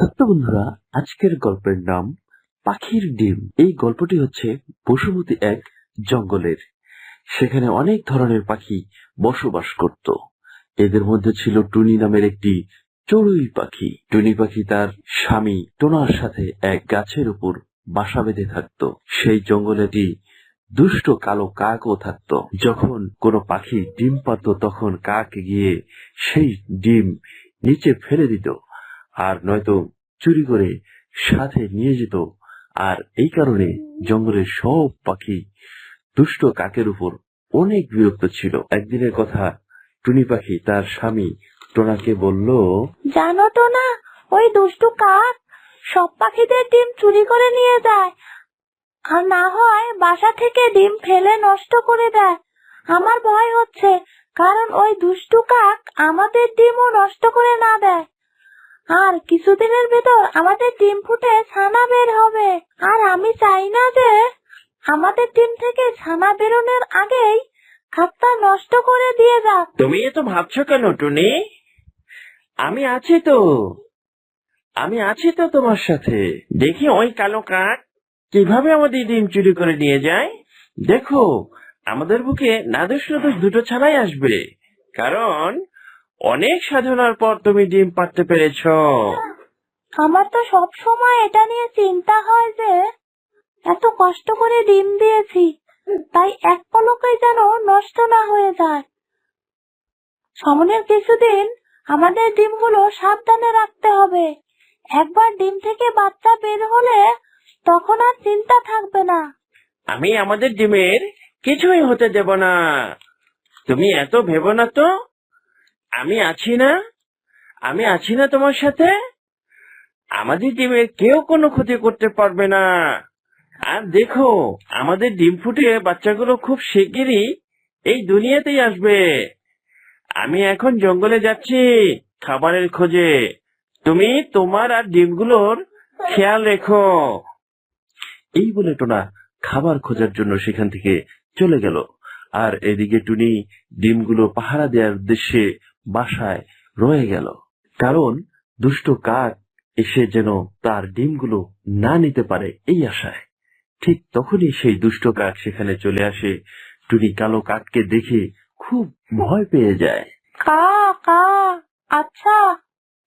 ছোট্ট বন্ধুরা, আজকের গল্পের নাম পাখির ডিম। এই গল্পটি হচ্ছে বসুমতী এক জঙ্গলের। সেখানে অনেক ধরনের পাখি বসবাস করত। এদের মধ্যে ছিল টুনি নামের একটি চড়ুই পাখি। টুনি পাখি তার স্বামী টোনার সাথে এক গাছের উপর বাসা বেঁধে থাকত। সেই জঙ্গলেটি দুষ্ট কালো কাকও থাকত। যখন কোনো পাখি ডিম পাত তখন কাক গিয়ে সেই ডিম নিচে ফেলে দিত। আর নয়তো চুরি করে সাথে নিয়ে যেত। আর এই কারণে জঙ্গলের সব পাখি দুষ্ট কাকের উপর অনেক বিরক্ত ছিল। একদিনের কথা টুনি পাখি তার স্বামী টোনাকে বলল, জানো তো না ওই দুষ্টু কাক সব পাখিদের ডিম চুরি করে নিয়ে যায় আর না হয় বাসা থেকে ডিম ফেলে নষ্ট করে দেয়। আমার ভয় হচ্ছে, কারণ ওই দুষ্টু কাক আমাদের ডিমও নষ্ট করে না দেয়। আর কিছুদিনের ভেতর আমাদের ডিম ফুটে ছানা বের হবে। আর আমি চাই না যে আমাদের ডিম থেকে ছানা বেরোনোর আগেই খাতটা নষ্ট করে দিয়ে যাক। তুমি এত ভাবছ কেন, টুনি? আমি আছি তো। আমি আছি তো তোমার সাথে। দেখি ওই কালো কাক কীভাবে আমাদের ডিম চুরি করে নিয়ে যায়। দেখো, আমাদের বুকে নাদুস নাদুস দুটো ছাড়াই আসবে। কারণ অনেক সাধনার পর তুমি ডিম পাড়তে পেরেছ। আমার তো সব সময় এটা নিয়ে চিন্তা হয় যে এত কষ্ট করে ডিম দিয়েছি তাই এক পলকে যেন নষ্ট না হয়ে যায়। সামনের কিছুদিন আমাদের ডিমগুলো সাবধানে রাখতে হবে। একবার ডিম থেকে বাচ্চা বের হলে তখন আর চিন্তা থাকবে না। আমি আমাদের ডিমের কিছুই হতে দেব না। তুমি এত ভেবো না তো? আমি আছি না? আমি আছি না তোমার সাথে? আমাদের ডিমের কেউ কোনো ক্ষতি করতে পারবে না। আর দেখো, আমাদের ডিম ফুটে বাচ্চাগুলো খুব শিগগিরই এই দুনিয়াতেই আসবে। আমি এখন জঙ্গলে যাচ্ছি খাবারের খোঁজে। তুমি তোমার আর ডিমগুলোর খেয়াল রেখো। এই বলে টোনা খাবার খোঁজার জন্য সেখান থেকে চলে গেল। আর এদিকে টুনি ডিমগুলো পাহারা দেওয়ার উদ্দেশ্যে বাসায় রয়ে গেল। কারণ দুষ্ট কাক এসে যেন তার ডিমগুলো না নিতে পারে এই আশায়। ঠিক তখনই সেই দুষ্ট কাক সেখানে চলে আসে। টুনি কালো কাককে দেখে খুব ভয় পেয়ে যায়। কা কা আচ্ছা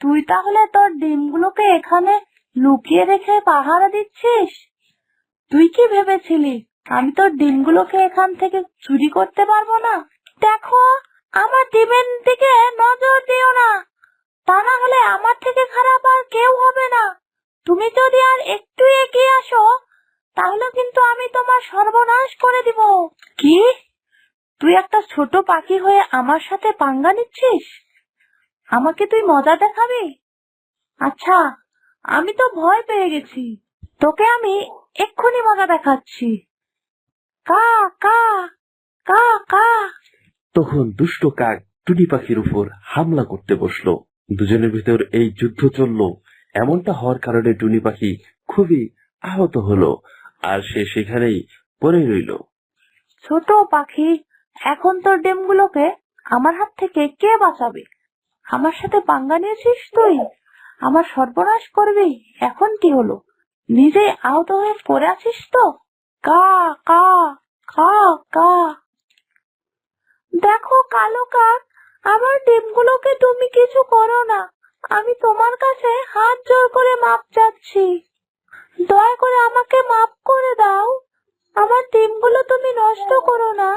তুই তাহলে তোর ডিমগুলোকে এখানে লুকিয়ে রেখে পাহারা দিচ্ছিস? তুই কি ভেবেছিলি? আমি তোর ডিমগুলোকে এখান থেকে চুরি করতে পারব না। দেখো আমার ডিমের দিকে নজর দিও না। তা না হলে আমার থেকে খারাপ আর কেউ হবে না। তুমি যদি আর একটু এগিয়ে আসো, তাহলে কিন্তু আমি তোমার সর্বনাশ করে দিব। কি? তুই একটা ছোট পাখি হয়ে আমার সাথে পাঙ্গা নিচ্ছিস? আমাকে তুই মজা দেখাবি? আচ্ছা আমি তো ভয় পেয়ে গেছি। তোকে আমি এক্ষুনি মজা দেখাচ্ছি। কা কা কা কা। তখন দুষ্ট কাক টুনি পাখির উপর হামলা করতে বসল। দুজনের ভিতর এই যুদ্ধ চলল। এমনটা হওয়ার কারণে টুনি পাখি খুবই আহত হলো আর সে সেখানেই পড়ে রইল। ছোট পাখি, এখন তোর ডিমগুলোকে আমার হাত থেকে কে বাঁচাবে? আমার সাথে পাঙ্গা নিয়েছিস তুই? আমার সর্বনাশ করবি? এখন কি হলো? নিজে আহত হয়ে পড়ে আছিস তো? কা কা কা কা। দেখো কালো কাক, আমার ডিমগুলোকে তুমি কিছু করো না। আমি তোমার কাছে হাত জোর করে মাপ চাচ্ছি। দয়া করে আমাকে মাপ করে দাও। আমার ডিমগুলো তুমি নষ্ট করো না।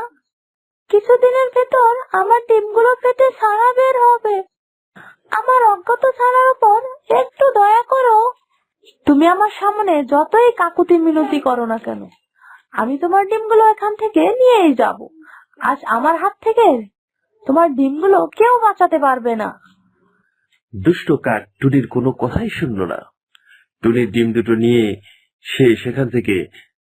কিছুদিনের ভেতর আমার ডিমগুলো ফেটে সারা বের হবে। আমার অজ্ঞাত ছাড়ার উপর একটু দয়া করো। তুমি আমার সামনে যতই কাকুতি মিনতি করো না কেন, আমি তোমার ডিমগুলো এখান থেকে নিয়েই যাব। আজ আমার হাত থেকে তোমার ডিমগুলো কেউ বাঁচাতে পারবে না। দুষ্ট কাক টুনির কোনো কথাই শুনল না। টুনির ডিম দুটো নিয়ে সে সেখান থেকে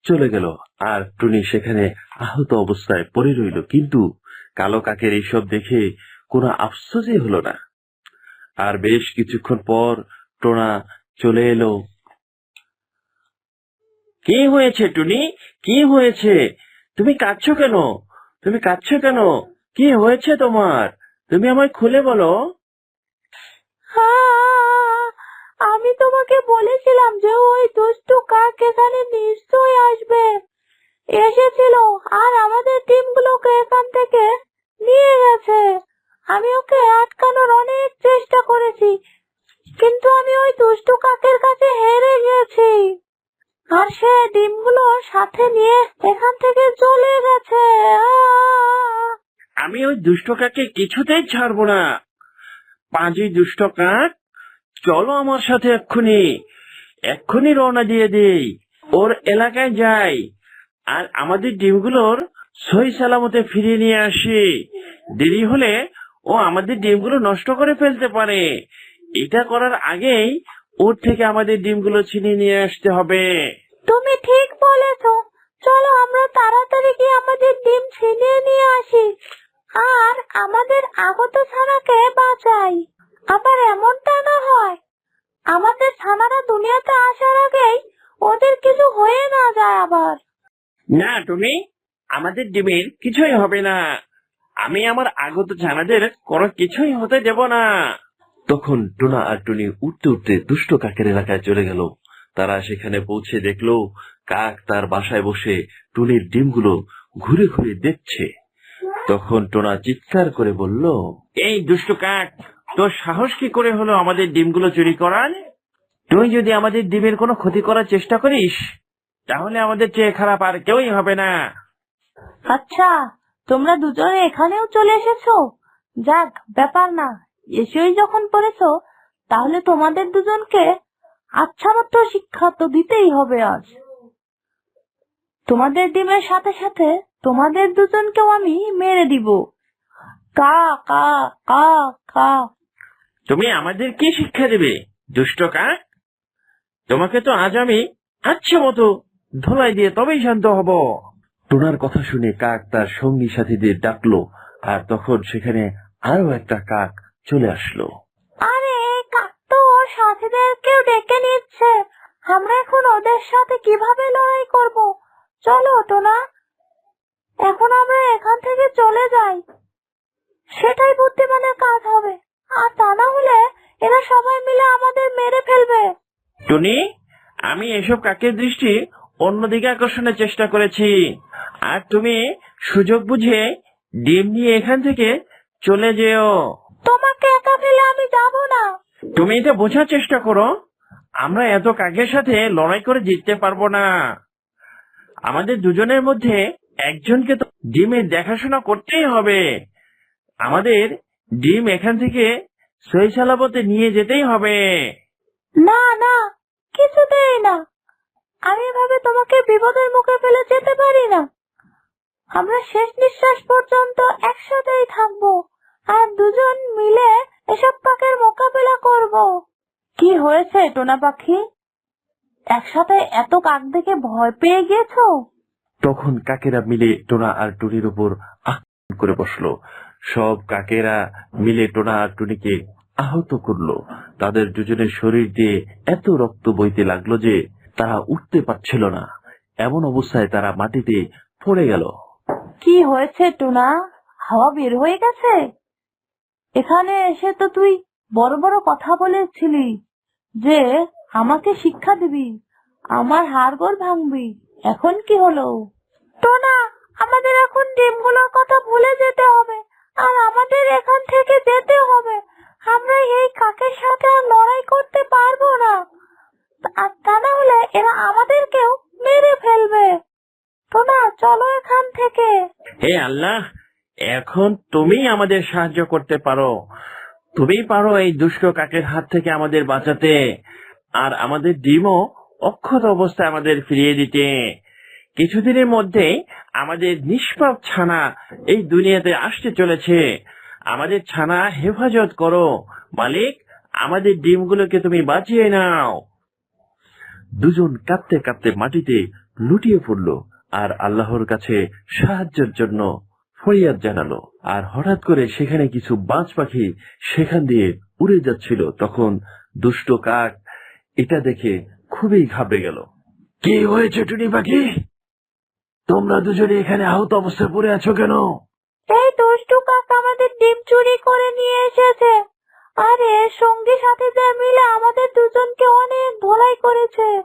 চলে গেল আর টুনি সেখানে আহত অবস্থায় পড়ে রইল। কিন্তু কালো কাকের এইসব দেখে কোনো আফসোসই হলো না। আর বেশ কিছুক্ষণ পর টোনা চলে এলো। কি হয়েছে টুনি? কি হয়েছে? তুমি কাঁদছো কেন? তুমি কাঁদছো কেন? কি হয়েছে তোমার? তুমি আমায় খুলে বলো! আমি তোমাকে বলেছিলাম যে ওই দুষ্টু কাক এখানে নিশ্চয়ই আসবে। এসেছিল আর আমাদের ডিমগুলোকে এখান থেকে নিয়ে গেছে। আমি ওকে আটকানোর অনেক চেষ্টা করেছি, কিন্তু আমি ওই দুষ্টু কাকের কাছে হেরে গেছি আর সে ডিমগুলো সাথে নিয়ে এখান থেকে চলে গেছে! আমি ওই দুষ্ট কাকে কিছুতেই ছাড়বো না। পাঁচই দুষ্ট কাক, চলো আমার সাথে এক্ষুনি। এক্ষুনি রওনা দিয়ে দেই। ওর এলাকায় যাই। আর আমাদের ডিমগুলোর সই সালামতে ফিরিয়ে নিয়ে আসি। দেরি হলে ও আমাদের ডিমগুলো নষ্ট করে ফেলতে পারে। এটা করার আগেই ওর থেকে আমাদের ডিমগুলো ছিনিয়ে নিয়ে আসতে হবে। তুমি ঠিক বলেছ। চলো আমরা তাড়াতাড়ি গিয়ে আমাদের ডিম ছিনিয়ে নিয়ে আসি। আর আমাদের আগত ছানাকে বাঁচাই। আবার এমনটা না হয়। আমাদের ছানারা দুনিয়াতে আসার আগেই ওদের কিছু হয়ে না যায় আবার। না তুমি আমাদের ডিমের কিছুই হবে না। আমি আমার আগত ছানাদের কোনো কিছুই হতে দেব না। তখন টুনা আর টুনি উঠতে উঠতে দুষ্ট কাকের এলাকায় চলে গেল। তারা সেখানে পৌঁছে দেখল কাক তার বাসায় বসে টুনির ডিমগুলো ঘুরে ঘুরে দেখছে। তখন টোনা চিৎকার করে বলল এই দুষ্ট কাক তোর সাহস কি করে হলো আমাদের ডিমগুলো চুরি করার? তুই যদি আমাদের ডিমের কোনো ক্ষতি করার চেষ্টা করিস তাহলে আমাদের চেয়ে খারাপ আর কেউই হবে না। আচ্ছা তোমরা দুজনে এখানেও চলে এসেছ? যাক ব্যাপার না এসেই যখন পড়েছো তাহলে তোমাদের দুজনকে আচ্ছা মতো শিক্ষা তো দিতেই হবে আজ। তোমাদের ডিমের সাথে সাথে তোমাদের দুজনকেও আমি মেরে দিব। কা কা কা কা। তুমি আমাদের কি শিক্ষা দেবে দুষ্ট কাক তোমাকে তো আজ আমি আচ্ছা মতো ধোলাই দিয়ে তবেই শান্ত হব। টোনার কথা শুনে কাক তার সঙ্গী সাথীদের ডাকলো আর তখন সেখানে আরও একটা কাক চলে আসলো। আরে এই কাক তো ওর সাথীদেরকেও ডেকে নিচ্ছে। আমরা এখন ওদের সাথে কীভাবে লড়াই করব? চলো টোনা। এখন আমরা এখান থেকে চলে যাই। সেটাই বুদ্ধিমানের কাজ হবে। আর তা না হলে এরা সবাই মিলে আমাদের মেরে ফেলবে। টুনি আমি এসব কাকের দৃষ্টি অন্যদিকে আকর্ষণের চেষ্টা করেছি। আর তুমি সুযোগ বুঝে ডিম নিয়ে এখান থেকে চলে যেও। তোমাকে তুমি এটা বোঝার চেষ্টা করো, আমরা এত কাকের সাথে লড়াই করে জিততে পারব না। আমাদের দুজনের মধ্যে একজনকে তো ডিমের দেখাশোনা করতেই হবে। আমাদের ডিম এখান থেকে সই নিয়ে যেতেই হবে। না না, কিছুতেই না। আমি এভাবে তোমাকে বিপদের মুখে ফেলে যেতে পারি না। আমরা শেষ নিঃশ্বাস পর্যন্ত একসাথেই থাকব আর দুজন মিলে এসব পাখির মোকাবেলা করব। কি হয়েছে টোনা পাখি? একসাথে এত কাক দেখে ভয় পেয়ে গেছো তখন কাকেরা মিলে টোনা আর টুনির উপর আক্রমণ করে বসল। সব কাকেরা মিলে টোনা আর টুনিকে আহত করল। তাদের দুজনের শরীর দিয়ে এত রক্ত বইতে লাগল যে তারা উঠতে পারছিল না। এমন অবস্থায় তারা মাটিতে পড়ে গেল। কি হয়েছে টোনা? হাওয়া বের হয়ে গেছে? এখানে এসে তো তুই বড় বড় কথা বলেছিলি যে আমাকে শিক্ষা দিবি আমার হাড়গোড় ভাঙবি। এখন কি হলো? তো না আমাদের এখন ডিমগুলোর কথা ভুলে যেতে হবে আর আমাদের এখান থেকে যেতে হবে। আমরা এই কাকের সাথে আর লড়াই করতে পারব না। আর তা না হলে এরা আমাদেরকেও মেরে ফেলবে। তো না চলো এখান থেকে। হে আল্লাহ এখন তুমি আমাদের সাহায্য করতে পারো। তুমি পারো এই দুষ্ট কাকের হাত থেকে আমাদের বাঁচাতে। আর আমাদের ডিমও অক্ষত অবস্থায় আমাদের ফিরিয়ে দিতে। কিছুদিনের মধ্যে আমাদের নিষ্পাপ ছানা এই দুনিয়াতে আসতে চলেছে। আমাদের ছানা হেফাজত করো। মালিক, আমাদের ডিমগুলোকে তুমি বাঁচিয়ে নাও। দুজন কাঁদতে কাঁদতে মাটিতে লুটিয়ে পড়ল, আর আল্লাহর কাছে সাহায্যের জন্য ফরিয়াদ জানালো। আর হঠাৎ করে সেখানে কিছু বাজ পাখি সেখান দিয়ে উড়ে যাচ্ছিল। তখন দুষ্ট কাক এটা দেখে খুবই ঘাবড়ে গেল। কি হয়েছে টুনি পাখি? তোমরা দুজনে এখানে আহত অবস্থায় পড়ে আছো কেন? এই দুষ্টু কাক আমাদের ডিম চুরি করে নিয়ে এসেছে। আর এর সঙ্গী সাথীদের মিলে আমাদের দুজনকে অনেক ধোলাই করেছে।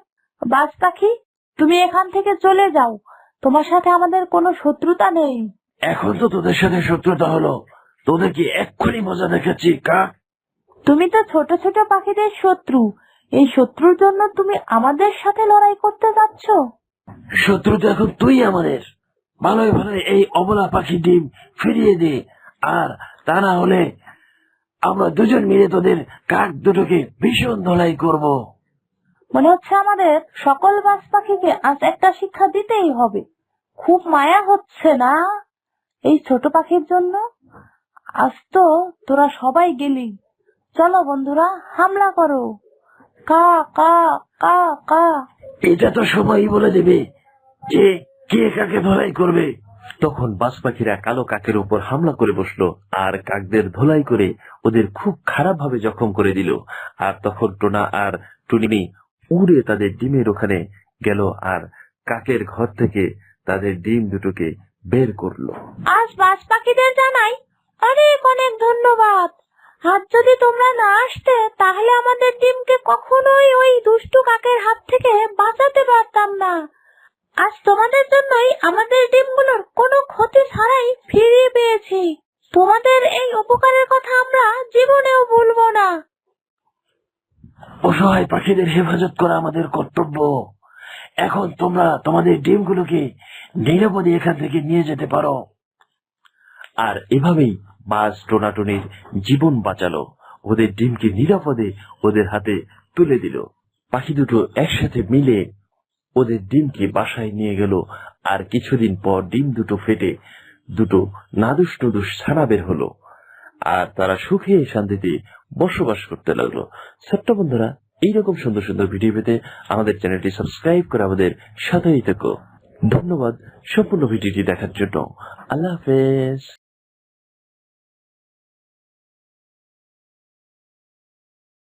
বাজ পাখি তুমি এখান থেকে চলে যাও। তোমার সাথে আমাদের কোনো শত্রুতা নেই। এখন তো তোদের সাথে শত্রুতা হলো। তোদের কি এক্ষুনি মজা দেখাচ্ছি কাক তুমি তো ছোট ছোট পাখিদের শত্রু। এই শত্রুর জন্য তুমি আমাদের সাথে লড়াই করতে যাচ্ছ? শত্রু তো এখন তুই আমাদের। ভালোই ভালোই এই অবলা পাখি ডিম ফিরিয়ে দে। আর তা না হলে আমরা দুজন মিলে তোদের কাক দুটোকে ভীষণ ধলাই করব। মনে হচ্ছে আমাদের সকল বাজ পাখিকে আজ একটা শিক্ষা দিতেই হবে। খুব মায়া হচ্ছে না? এই ছোট পাখির জন্য আজ তো তোরা সবাই গেলি। চলো বন্ধুরা, হামলা করো। কা কা কা কা। এটা তো সবাই বলে দেবে যে কে কাকে ধলাই করবে। তখন বাজ পাখিরা কালো কাকের উপর হামলা করে বসল আর কাকদের ধোলাই করে ওদের খুব খারাপ ভাবে জখম করে দিল। আর তখন টোনা আর টুনিনি উড়ে তাদের ডিমের ওখানে গেল আর কাকের ঘর থেকে তাদের ডিম দুটোকে বের করল। আজ বাজ পাখিদের জানাই অনেক অনেক ধন্যবাদ। আজ যদি তোমরা না আসতে তাহলে আমাদের ডিমকে কখনোই ওই দুষ্টু কাকের হাত থেকে বাঁচাতে পারতাম না। আজ তোমাদের জন্যই আমাদের ডিমগুলোর কোনো ক্ষতি ছাড়াই ফিরিয়ে পেয়েছি। তোমাদের এই উপকারের কথা আমরা জীবনেও ভুলবো না। অসহায় পাখিদের হেফাজত করা আমাদের কর্তব্য। এখন তোমরা তোমাদের ডিমগুলোকে নিরাপদে এখান থেকে নিয়ে যেতে পারো। আর এভাবেই বাস টোনাটনির জীবন বাঁচালো। ওদের ডিমকে নিরাপদে ওদের হাতে তুলে দিল। পাখি দুটো একসাথে মিলে ওদের ডিমকে বাসায় নিয়ে গেল। আর কিছুদিন পর ডিম দুটো ফেটে দুটো নাদুস নুদুস ছানা বের হলো। আর তারা সুখে শান্তিতে বসবাস করতে লাগল। ছোট্ট বন্ধুরা এইরকম সুন্দর সুন্দর ভিডিও পেতে আমাদের চ্যানেলটি সাবস্ক্রাইব করে আমাদের সাথেই থেকো। ধন্যবাদ সম্পূর্ণ ভিডিওটি দেখার জন্য। আল্লাহ হাফেজ।